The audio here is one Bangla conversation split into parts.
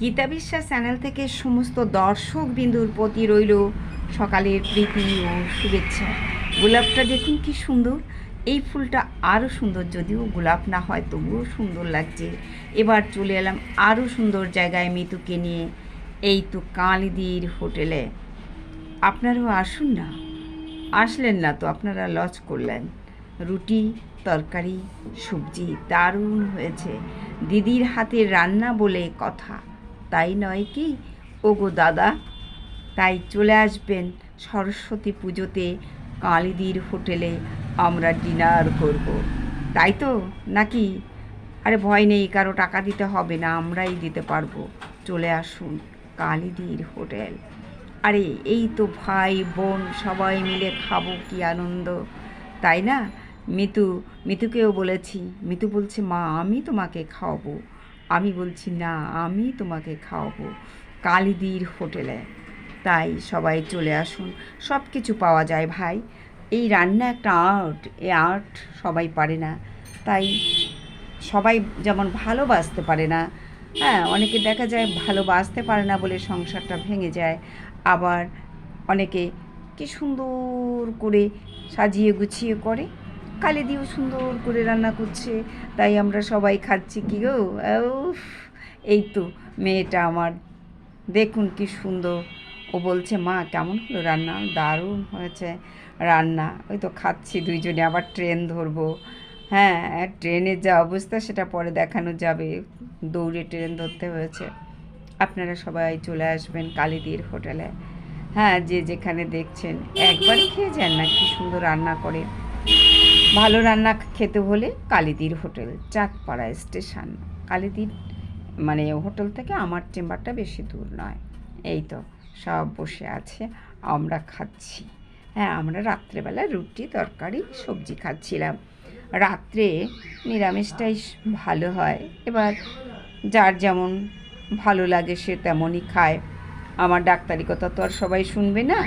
গীতা বিশ্বাস চ্যানেল থেকে সমস্ত দর্শক বিন্দুর প্রতি রইল সকালের প্রীতি ও শুভেচ্ছা। গোলাপটা দেখুন কি সুন্দর। এই ফুলটা আরও সুন্দর যদিও গোলাপ না হয়, তবুও সুন্দর লাগছে। এবার চলে এলাম আরও সুন্দর জায়গায় মিতুকে নিয়ে, এই তো কালিদির হোটেলে। আপনারাও আসুন না? আসলেন না তো, আপনারা লজ করলেন। রুটি, তরকারি, সবজি দারুণ হয়েছে। দিদির হাতের রান্না বলে কথা। তাই নয় কি? ওগো দাদা, তাই চলে আসবেন সরস্বতী পুজোতে কালিদির হোটেলে আমরা ডিনার করব। তাই তো, নাকি? আরে ভয় নেই, কারও টাকা দিতে হবে না, আমরাই দিতে পারব। চলে আসুন কালিদির হোটেল। আরে, এই তো ভাই, বোন, সবাই মিলে খাব, কি আনন্দ। তাই না? মিতু, মিতুকেও বলেছি, মিতু বলছে, মা, আমি তোমাকে খাওয়াবো। আমি বলছি, না, আমি তোমাকে খাওয়াবো কালিদির হোটেলে। তাই সবাই চলে আসুন। সব কিছু পাওয়া যায়, ভাই। এই রান্না একটা আর্ট, এই আর্ট সবাই পারে না। তাই সবাই যেমন ভালোবাসতে পারে না হ্যাঁ অনেকে দেখা যায় ভালোবাসতে পারে না বলে সংসারটা ভেঙে যায়। আবার অনেকে কি সুন্দর করে সাজিয়ে গুছিয়ে করে। কালি দিয়েও সুন্দর করে রান্না করছে, তাই আমরা সবাই খাচ্ছি কি গো? এই তো মেয়েটা আমার। দেখুন কি সুন্দর। ও বলছে, মা, কেমন হলো রান্না? দারুণ হয়েছে রান্না। ওই তো খাচ্ছি দুইজনে, আবার ট্রেন ধরবো। হ্যাঁ ট্রেনের যা অবস্থা, সেটা পরে দেখানো যাবে। দৌড়ে ট্রেন ধরতে হয়েছে। আপনারা সবাই চলে আসবেন কালিদির হোটেলে। হ্যাঁ যে যেখানে দেখছেন, একবার খেয়ে যান না, কি সুন্দর রান্না করে। ভালো রান্না খেতে হলে কালিদির হোটেল, চাঁদপাড়া স্টেশন। কালিদির মানে হোটেল থেকে আমার চেম্বারটা বেশি দূর নয়। এই তো সব বসে আছে, আমরা খাচ্ছি। হ্যাঁ আমরা রাত্রেবেলা রুটি, তরকারি, সবজি খাচ্ছিলাম। রাত্রে নিরামিষটাই ভালো হয়। এবার যার যেমন ভালো লাগে সে তেমনই খায়। আমার ডাক্তারি কথা তো আর সবাই শুনবে না।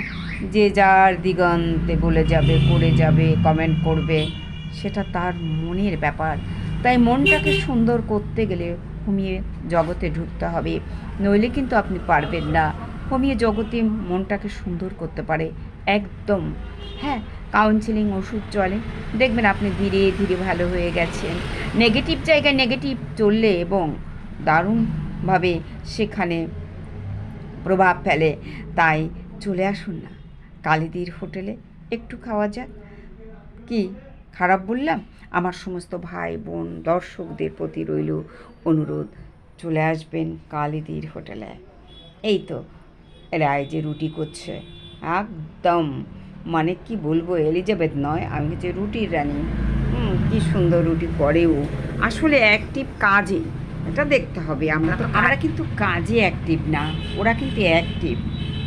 যে যার দিগন্তে বলে যাবে করে যাবে কমেন্ট করবে, সেটা তার মনের ব্যাপার। তাই মনটাকে সুন্দর করতে গেলে হোমিয়ে জগতে ঢুকতে হবে। নইলে কিন্তু আপনি পারবেন না। হোমিয়ে জগতে মনটাকে সুন্দর করতে পারে। একদম। হ্যাঁ কাউন্সিলিং ওষুধ চলে। দেখবেন আপনি ধীরে ধীরে ভালো হয়ে গেছেন। নেগেটিভ জায়গায় নেগেটিভ চললে এবং দারুণভাবে সেখানে প্রভাব ফেলে। তাই চলে আসুন না। কালিদির হোটেলে একটু খাওয়া যাক। কি, খারাপ বললাম? আমার সমস্ত ভাই, বোন, দর্শকদের প্রতি রইল অনুরোধ। চলে আসবেন কালিদির হোটেলে। এই তো এই যে রুটি করছে। একদম। মানে কি বলব, এলিজাবেথ নয়, আমি হচ্ছে রুটির রানী। কি সুন্দর রুটি করেও। আসলে অ্যাক্টিভ কাজে এটা দেখতে হবে, আমরা তো, আমরা কিন্তু কাজে অ্যাক্টিভ না, ওরা কিন্তু অ্যাক্টিভ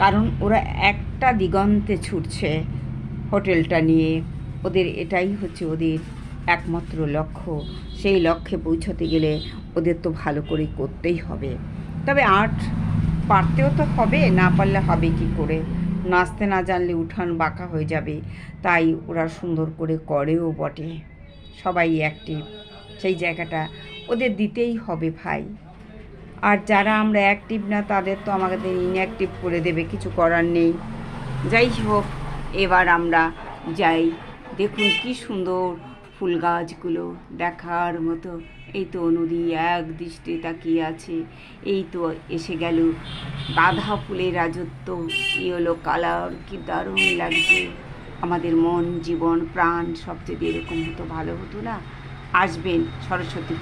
কারণ ওরা একটা দিগন্তে ছুটছে হোটেলটা নিয়ে, ওদের এটাই হচ্ছে ওদের একমাত্র লক্ষ্য, সেই লক্ষ্যে পৌঁছতে গেলে ওদের তো ভালো করে করতেই হবে, তবে আর্ট পারতেও তো হবে, না পারলে হবে কি করে, নাচতে না জানলে উঠান বাঁকা হয়ে যাবে, তাই ওরা সুন্দর করে করেও বটে, সবাই অ্যাক্টিভ সেই জায়গাটা ওদের দিতেই হবে ভাই। আর যারা আমরা অ্যাক্টিভ না, তাদের তো আমাদের ইনঅ্যাক্টিভ করে দেবে, কিছু করার নেই। যাই হোক, এবার আমরা যাই। দেখুন কি সুন্দর ফুল গাছগুলো দেখার মতো। এই তো নদী এক দৃষ্টি তাকিয়ে আছে। এই তো এসে গেল গাঁদা ফুলের রাজত্ব। ইয়েলো কালার, কি দারুণ লাগছে। আমাদের মন, জীবন, প্রাণ সব যদি এরকম হতো, ভালো হতো না? আসবেন সরস্বতী